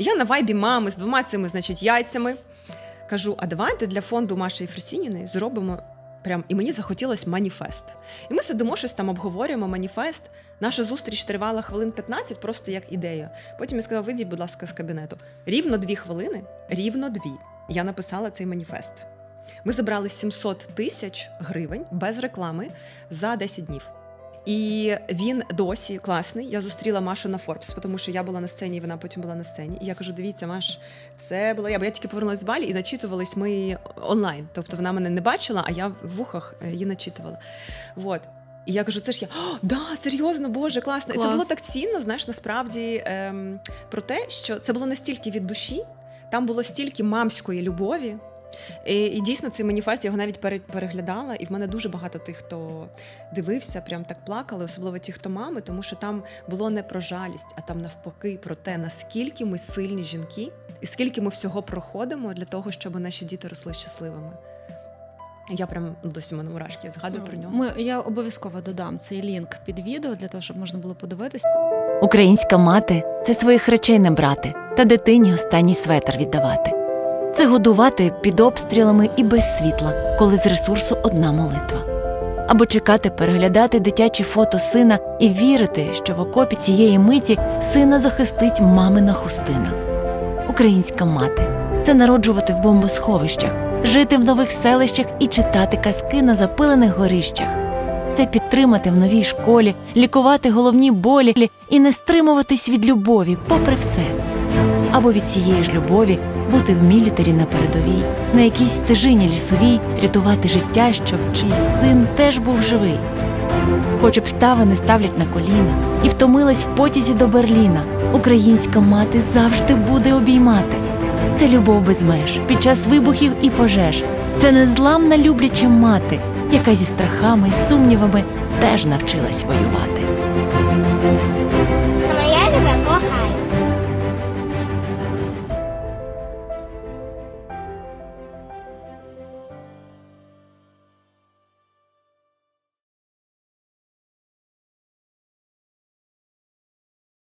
Я на вайбі мами з двома цими, значить, яйцями кажу: а давайте для фонду Маші Єфросініної зробимо. Прям і мені захотілось маніфест. І ми сидимо, щось там обговорюємо маніфест. Наша зустріч тривала хвилин 15, просто як ідея. Потім я сказала: вийдіть, будь ласка, з кабінету. Рівно дві хвилини, рівно дві. Я написала цей маніфест. Ми забрали 700 тисяч гривень без реклами за 10 днів. І він досі класний. Я зустріла Машу на Форбс, тому що я була на сцені, і вона потім була на сцені. І я кажу: дивіться, Маш, це була я, бо я тільки повернулася з Балі і начитувались ми онлайн. Тобто вона мене не бачила, а я в вухах е, її начитувала. Вот. І я кажу, це ж я О, да, серйозно, боже, класно. І це було так цінно, знаєш, насправді ем, про те, що це було настільки від душі, там було стільки мамської любові. І, і дійсно цей маніфест я його навіть пере- переглядала, і в мене дуже багато тих, хто дивився, прям так плакали, особливо ті, хто мами, тому що там було не про жалість, а там навпаки про те, наскільки ми сильні жінки, і скільки ми всього проходимо для того, щоб наші діти росли щасливими. Я прям ну, досі в мене мурашки, я згадую про нього. Ми, я обов'язково додам цей лінк під відео для того, щоб можна було подивитися. Українська мати це своїх речей не брати та дитині останній светр віддавати. Це годувати під обстрілами і без світла, коли з ресурсу одна молитва. Або чекати, переглядати дитячі фото сина і вірити, що в окопі цієї миті сина захистить мамина хустина. Українська мати це народжувати в бомбосховищах, жити в нових селищах і читати казки на запилених горищах. Це підтримати в новій школі, лікувати головні болі і не стримуватись від любові, попри все. Або від цієї ж любові бути в мілітарі на передовій, на якійсь стежині лісовій, рятувати життя, щоб чийсь син теж був живий. Хоч обставини ставлять на коліна і втомилась в потязі до Берліна, українська мати завжди буде обіймати. Це любов без меж під час вибухів і пожеж. Це незламна любляча мати, яка зі страхами і сумнівами теж навчилась воювати.